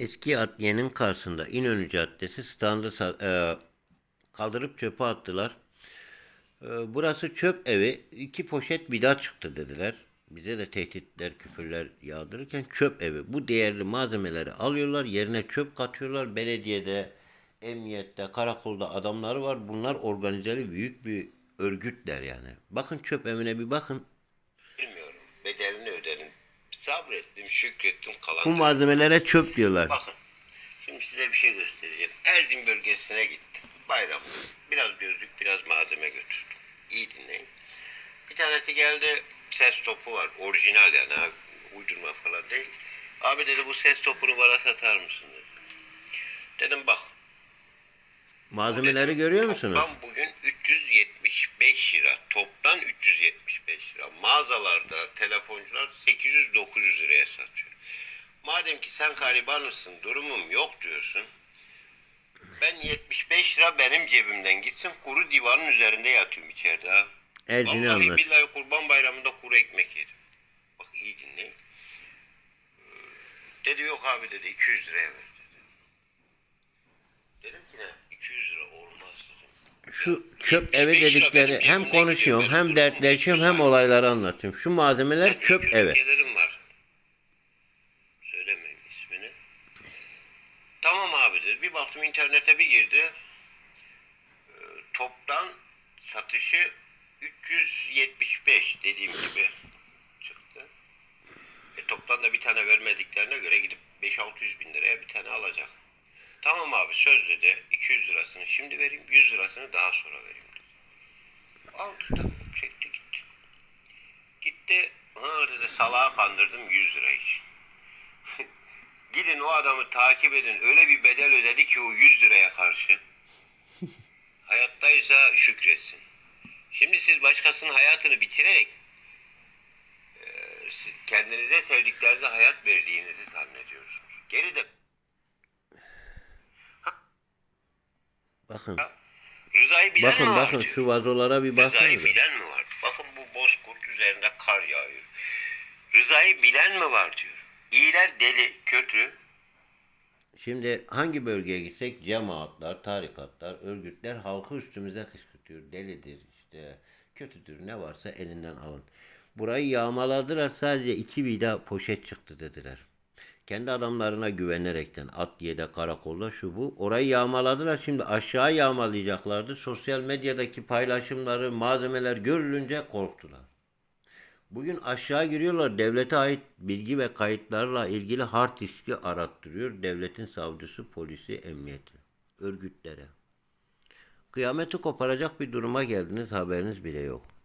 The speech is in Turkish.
Eski Adliye'nin karşısında İnönü Caddesi standı e, kaldırıp çöpe attılar. E, burası çöp evi. İki poşet vida çıktı dediler. Bize de tehditler, küfürler yağdırırken çöp evi. Bu değerli malzemeleri alıyorlar, yerine çöp katıyorlar. Belediyede, emniyette, karakolda adamları var. Bunlar organizeli büyük bir örgütler yani. Bakın çöp evine bir bakın. Sabrettim, şükrettim kalan. Bu malzemelere çöp diyorlar. Bakın. Şimdi size bir şey göstereceğim. Erzin bölgesine gittim. Bayram. Biraz gözlük, biraz malzeme götürdüm. İyi dinleyin. Bir tanesi geldi. Ses topu var. Orijinal yani. ha, Uydurma falan değil. Abi dedi bu ses topunu bana satar mısın dedi. Dedim bak. Malzemeleri görüyor musunuz? Toplam bugün 375 lira. Toptan 375 lira. Mağazalarda telefoncular 800-900 liraya satıyor. Madem ki sen garibanısın, durumum yok diyorsun. Ben 75 lira benim cebimden gitsin kuru divanın üzerinde yatıyorum içeride ha. Ercini Vallahi anlar. billahi kurban bayramında kuru ekmek yedim. Bak iyi dinleyin. Ee, Dedi yok abi dedi 200 liraya ver dedi. Dedim ki ne 200 lira olmaz dedim. Şu çöp 75 evi lira dedikleri benim hem cebimden konuşuyorum gidiyor, hem dertleşiyorum hem olayları anlatıyorum. Şu malzemeler çöp evi. ülkelerim var. Söylemeyeyim ismini. Tamam abi dedi. Bir baktım internete bir girdi. Ee, toptan satışı 375 dediğim gibi çıktı. E, toptan da bir tane vermediklerine göre gidip 5-600 bin liraya bir tane alacak. Tamam abi söz dedi 200 lirasını şimdi vereyim 100 lirasını daha sonra vereyim. Aldı da çekti gitti. Gitti. Ha dedi salağa kandırdım 100 lira için. Gidin o adamı takip edin. Öyle bir bedel ödedi ki o 100 liraya karşı. Hayattaysa şükretsin. Şimdi siz başkasının hayatını bitirerek e, kendinize sevdiklerinize hayat verdiğinizi zannediyorsunuz. Geride Bakın. Rıza'yı bilen Bakın mi var bakın şu vazolara bir Rıza'yı bakın. bilen mi var? Bakın bu bozkurt üzerinde kar yağıyor. Rıza'yı bilen mi var diyor. İyiler deli, kötü. Şimdi hangi bölgeye gitsek cemaatler, tarikatlar, örgütler halkı üstümüze kışkırtıyor. Delidir işte kötüdür ne varsa elinden alın. Burayı yağmaladılar sadece iki vida poşet çıktı dediler. Kendi adamlarına güvenerekten adliyede karakolda şu bu orayı yağmaladılar şimdi aşağı yağmalayacaklardı. Sosyal medyadaki paylaşımları malzemeler görülünce korktular. Bugün aşağı giriyorlar. Devlete ait bilgi ve kayıtlarla ilgili hard diski arattırıyor. Devletin savcısı, polisi, emniyeti, örgütlere. Kıyameti koparacak bir duruma geldiniz haberiniz bile yok.